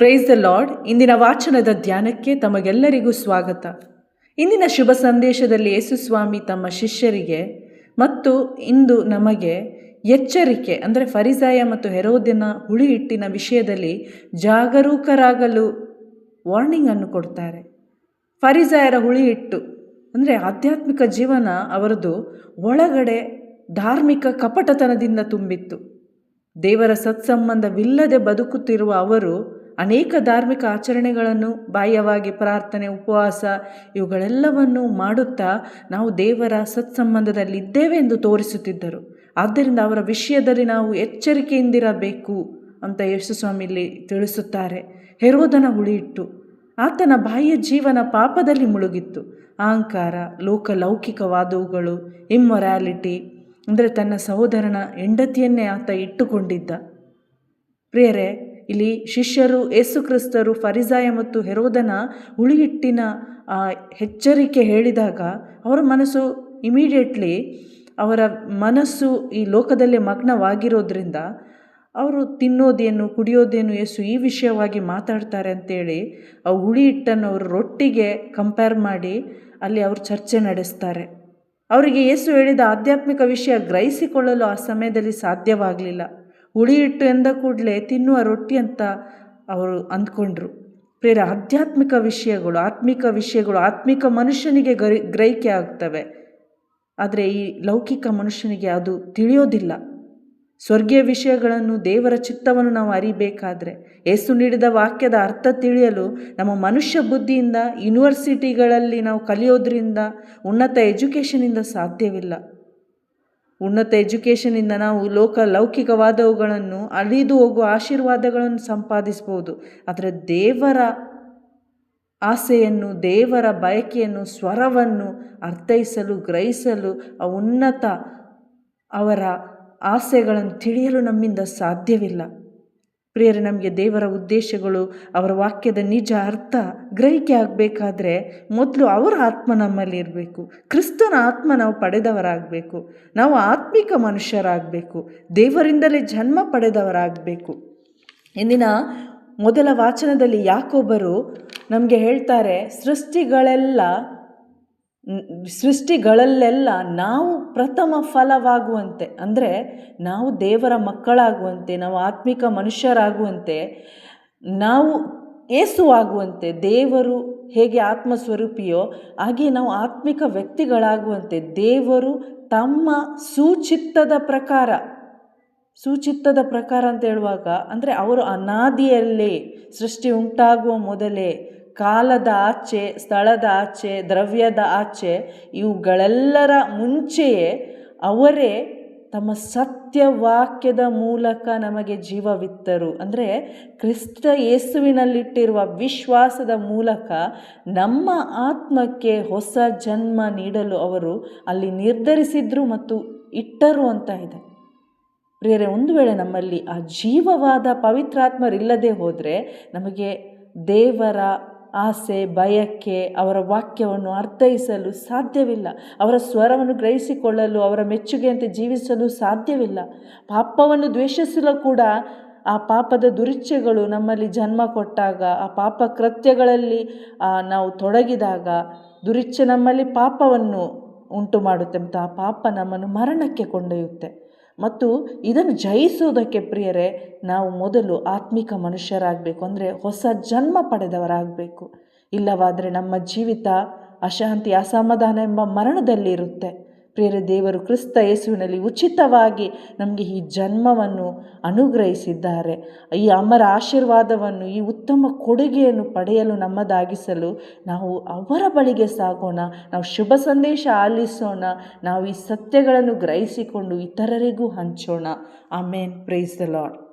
Praise the lord ಇಂದಿನ ವಾಚನದ ಧ್ಯಾನಕ್ಕೆ ತಮಗೆಲ್ಲರಿಗೂ ಸ್ವಾಗತ. ಇಂದಿನ ಶುಭ ಸಂದೇಶದಲ್ಲಿ ಯೇಸುಸ್ವಾಮಿ ತಮ್ಮ ಶಿಷ್ಯರಿಗೆ ಮತ್ತು ಇಂದು ನಮಗೆ ಎಚ್ಚರಿಕೆ, ಅಂದರೆ ಫರಿಸಾಯ ಮತ್ತು ಹೆರೋದಿನ ಹುಳಿ ಹಿಟ್ಟಿನ ವಿಷಯದಲ್ಲಿ ಜಾಗರೂಕರಾಗಲು ವಾರ್ನಿಂಗ್ ಅನ್ನು ಕೊಡ್ತಾರೆ. ಫರಿಸಾಯರ ಹುಳಿ ಹಿಟ್ಟು ಅಂದರೆ ಆಧ್ಯಾತ್ಮಿಕ ಜೀವನ ಅವರದು ಒಳಗಡೆ ಧಾರ್ಮಿಕ ಕಪಟತನದಿಂದ ತುಂಬಿತ್ತು. ದೇವರ ಸತ್ಸಂಬಂಧವಿಲ್ಲದೆ ಬದುಕುತ್ತಿರುವ ಅವರು ಅನೇಕ ಧಾರ್ಮಿಕ ಆಚರಣೆಗಳನ್ನು ಬಾಹ್ಯವಾಗಿ ಪ್ರಾರ್ಥನೆ, ಉಪವಾಸ ಇವುಗಳೆಲ್ಲವನ್ನು ಮಾಡುತ್ತಾ ನಾವು ದೇವರ ಸತ್ಸಂಬಂಧದಲ್ಲಿದ್ದೇವೆ ಎಂದು ತೋರಿಸುತ್ತಿದ್ದರು. ಆದ್ದರಿಂದ ಅವರ ವಿಷಯದಲ್ಲಿ ನಾವು ಎಚ್ಚರಿಕೆಯಿಂದಿರಬೇಕು ಅಂತ ಯೇಸುಸ್ವಾಮಿ ಇಲ್ಲಿ ತಿಳಿಸುತ್ತಾರೆ. ಹೆರೋದನ ಹುಳಿಯಿಟ್ಟು, ಆತನ ಬಾಹ್ಯ ಜೀವನ ಪಾಪದಲ್ಲಿ ಮುಳುಗಿತ್ತು. ಅಹಂಕಾರ, ಲೋಕಲೌಕಿಕವಾದವುಗಳು, ಇಮ್ಮೊರ್ಯಾಲಿಟಿ, ಅಂದರೆ ತನ್ನ ಸಹೋದರನ ಹೆಂಡತಿಯನ್ನೇ ಆತ ಇಟ್ಟುಕೊಂಡಿದ್ದ. ಪ್ರಿಯರೇ ಇಲ್ಲಿ ಶಿಷ್ಯರು ಯೇಸುಕ್ರಿಸ್ತರು ಫರಿಸಾಯ ಮತ್ತು ಹೆರೋದನ ಹುಳಿಹಿಟ್ಟಿನ ಎಚ್ಚರಿಕೆ ಹೇಳಿದಾಗ ಅವರ ಮನಸ್ಸು ಇಮಿಡಿಯೇಟ್ಲಿ ಅವರ ಮನಸ್ಸು ಈ ಲೋಕದಲ್ಲೇ ಮಗ್ನವಾಗಿರೋದ್ರಿಂದ ಅವರು ತಿನ್ನೋದೇನು, ಕುಡಿಯೋದೇನು ಯೇಸು ಈ ವಿಷಯವಾಗಿ ಮಾತಾಡ್ತಾರೆ ಅಂತೇಳಿ ಆ ಹುಳಿ ಹಿಟ್ಟನ್ನು ಅವರು ರೊಟ್ಟಿಗೆ ಕಂಪೇರ್ ಮಾಡಿ ಅಲ್ಲಿ ಅವರು ಚರ್ಚೆ ನಡೆಸ್ತಾರೆ. ಅವರಿಗೆ ಯೇಸು ಹೇಳಿದ ಆಧ್ಯಾತ್ಮಿಕ ವಿಷಯ ಗ್ರಹಿಸಿಕೊಳ್ಳಲು ಆ ಸಮಯದಲ್ಲಿ ಸಾಧ್ಯವಾಗಲಿಲ್ಲ. ಹುಳಿ ಹಿಟ್ಟು ಎಂದ ಕೂಡಲೇ ತಿನ್ನುವ ರೊಟ್ಟಿ ಅಂತ ಅವರು ಅಂದ್ಕೊಂಡ್ರು. ಪ್ರೇರ, ಆಧ್ಯಾತ್ಮಿಕ ವಿಷಯಗಳು, ಆತ್ಮಿಕ ವಿಷಯಗಳು ಆತ್ಮಿಕ ಮನುಷ್ಯನಿಗೆ ಗರಿ, ಗ್ರಹಿಕೆ ಆಗ್ತವೆ. ಆದರೆ ಈ ಲೌಕಿಕ ಮನುಷ್ಯನಿಗೆ ಅದು ತಿಳಿಯೋದಿಲ್ಲ. ಸ್ವರ್ಗೀಯ ವಿಷಯಗಳನ್ನು ದೇವರ ಚಿತ್ತವನ್ನು ನಾವು ಅರಿಬೇಕಾದ್ರೆ ಏಸು ನೀಡಿದ ವಾಕ್ಯದ ಅರ್ಥ ತಿಳಿಯಲು ನಮ್ಮ ಮನುಷ್ಯ ಬುದ್ಧಿಯಿಂದ ಯೂನಿವರ್ಸಿಟಿಗಳಲ್ಲಿ ನಾವು ಕಲಿಯೋದ್ರಿಂದ ಉನ್ನತ ಎಜುಕೇಷನಿಂದ ಸಾಧ್ಯವಿಲ್ಲ. ಉನ್ನತ ಎಜುಕೇಷನಿಂದ ನಾವು ಲೋಕ ಲೌಕಿಕವಾದವುಗಳನ್ನು ಅಳಿದು ಹೋಗುವ ಆಶೀರ್ವಾದಗಳನ್ನು ಸಂಪಾದಿಸ್ಬೋದು. ಆದರೆ ದೇವರ ಆಸೆಯನ್ನು, ದೇವರ ಬಯಕೆಯನ್ನು, ಸ್ವರವನ್ನು ಅರ್ಥೈಸಲು, ಗ್ರಹಿಸಲು ಆ ಉನ್ನತ ಅವರ ಆಸೆಗಳನ್ನು ತಿಳಿಯಲು ನಮ್ಮಿಂದ ಸಾಧ್ಯವಿಲ್ಲ. ಪ್ರಿಯರೇ, ನಮಗೆ ದೇವರ ಉದ್ದೇಶಗಳು, ಅವರ ವಾಕ್ಯದ ನಿಜ ಅರ್ಥ ಗ್ರಹಿಕೆ ಆಗಬೇಕಾದ್ರೆ ಮೊದಲು ಅವರ ಆತ್ಮ ನಮ್ಮಲ್ಲಿ ಇರಬೇಕು. ಕ್ರಿಸ್ತನ ಆತ್ಮ ನಾವು ಪಡೆದವರಾಗಬೇಕು. ನಾವು ಆತ್ಮಿಕ ಮನುಷ್ಯರಾಗಬೇಕು. ದೇವರಿಂದಲೇ ಜನ್ಮ ಪಡೆದವರಾಗಬೇಕು. ಇಂದಿನ ಮೊದಲ ವಾಚನದಲ್ಲಿ ಯಾಕೊಬ್ಬರು ನಮಗೆ ಹೇಳ್ತಾರೆ, ಸೃಷ್ಟಿಗಳೆಲ್ಲ ಸೃಷ್ಟಿಗಳಲ್ಲೆಲ್ಲ ನಾವು ಪ್ರಥಮ ಫಲವಾಗುವಂತೆ, ಅಂದರೆ ನಾವು ದೇವರ ಮಕ್ಕಳಾಗುವಂತೆ, ನಾವು ಆತ್ಮಿಕ ಮನುಷ್ಯರಾಗುವಂತೆ, ನಾವು ಏಸುವಾಗುವಂತೆ ದೇವರು ಹೇಗೆ ಆತ್ಮಸ್ವರೂಪಿಯೋ ಹಾಗೆ ನಾವು ಆತ್ಮಿಕ ವ್ಯಕ್ತಿಗಳಾಗುವಂತೆ, ದೇವರು ತಮ್ಮ ಸೂಚಿತ್ತದ ಪ್ರಕಾರ ಸೂಚಿತ್ತದ ಪ್ರಕಾರ ಅಂತ ಹೇಳುವಾಗ, ಅಂದರೆ ಅವರು ಅನಾದಿಯಲ್ಲೇ ಸೃಷ್ಟಿ ಉಂಟಾಗುವ ಮೊದಲೇ ಕಾಲದ ಆಚೆ, ಸ್ಥಳದ ಆಚೆ, ದ್ರವ್ಯದ ಆಚೆ ಇವುಗಳೆಲ್ಲರ ಮುಂಚೆಯೇ ಅವರೇ ತಮ್ಮ ಸತ್ಯವಾಕ್ಯದ ಮೂಲಕ ನಮಗೆ ಜೀವವಿತ್ತರು. ಅಂದರೆ ಕ್ರಿಸ್ತ ಯೇಸುವಿನಲ್ಲಿಟ್ಟಿರುವ ವಿಶ್ವಾಸದ ಮೂಲಕ ನಮ್ಮ ಆತ್ಮಕ್ಕೆ ಹೊಸ ಜನ್ಮ ನೀಡಲು ಅವರು ಅಲ್ಲಿ ನಿರ್ಧರಿಸಿದ್ರು ಮತ್ತು ಇಟ್ಟರು ಅಂತ ಇದೆ. ಪ್ರಿಯರೇ, ಒಂದು ವೇಳೆ ನಮ್ಮಲ್ಲಿ ಆ ಜೀವವಾದ ಪವಿತ್ರಾತ್ಮರಿಲ್ಲದೆ ಹೋದರೆ ನಮಗೆ ದೇವರ ಆಸೆ ಭಯಕ್ಕೆ ಅವರ ವಾಕ್ಯವನ್ನು ಅರ್ಥೈಸಲು ಸಾಧ್ಯವಿಲ್ಲ. ಅವರ ಸ್ವರವನ್ನು ಗ್ರಹಿಸಿಕೊಳ್ಳಲು, ಅವರ ಮೆಚ್ಚುಗೆಯಂತೆ ಜೀವಿಸಲು ಸಾಧ್ಯವಿಲ್ಲ. ಪಾಪವನ್ನು ದ್ವೇಷಿಸಲು ಕೂಡ ಆ ಪಾಪದ ದುರಿಚ್ಛೆಗಳು ನಮ್ಮಲ್ಲಿ ಜನ್ಮ ಕೊಟ್ಟಾಗ, ಆ ಪಾಪ ಕೃತ್ಯಗಳಲ್ಲಿ ನಾವು ತೊಡಗಿದಾಗ ದುರಿಚ್ಛೆ ನಮ್ಮಲ್ಲಿ ಪಾಪವನ್ನು ಉಂಟು ಮಾಡುತ್ತೆ ಮತ್ತು ಆ ಪಾಪ ನಮ್ಮನ್ನು ಮರಣಕ್ಕೆ ಕೊಂಡೊಯ್ಯುತ್ತೆ. ಮತ್ತು ಇದನ್ನು ಜಯಿಸುವುದಕ್ಕೆ ಪ್ರಿಯರೇ, ನಾವು ಮೊದಲು ಆತ್ಮಿಕ ಮನುಷ್ಯರಾಗಬೇಕು. ಅಂದರೆ ಹೊಸ ಜನ್ಮ ಪಡೆದವರಾಗಬೇಕು. ಇಲ್ಲವಾದರೆ ನಮ್ಮ ಜೀವಿತ ಅಶಾಂತಿ, ಅಸಮಾಧಾನ ಎಂಬ ಮರಣದಲ್ಲಿರುತ್ತೆ. ಪ್ರಿಯರೇ ದೇವರು ಕ್ರಿಸ್ತ ಯೇಸುವಿನಲ್ಲಿ ಉಚಿತವಾಗಿ ನಮಗೆ ಈ ಜನ್ಮವನ್ನು ಅನುಗ್ರಹಿಸಿದ್ದಾರೆ. ಈ ಅಮರ ಆಶೀರ್ವಾದವನ್ನು, ಈ ಉತ್ತಮ ಕೊಡುಗೆಯನ್ನು ಪಡೆಯಲು ನಮ್ಮದಾಗಿಸಲು ನಾವು ಅವರ ಬಳಿಗೆ ಸಾಗೋಣ, ನಾವು ಶುಭ ಸಂದೇಶ ಆಲಿಸೋಣ, ನಾವು ಈ ಸತ್ಯಗಳನ್ನು ಗ್ರಹಿಸಿಕೊಂಡು ಇತರರಿಗೂ ಹಂಚೋಣ. ಆಮೇನ್. Praise the Lord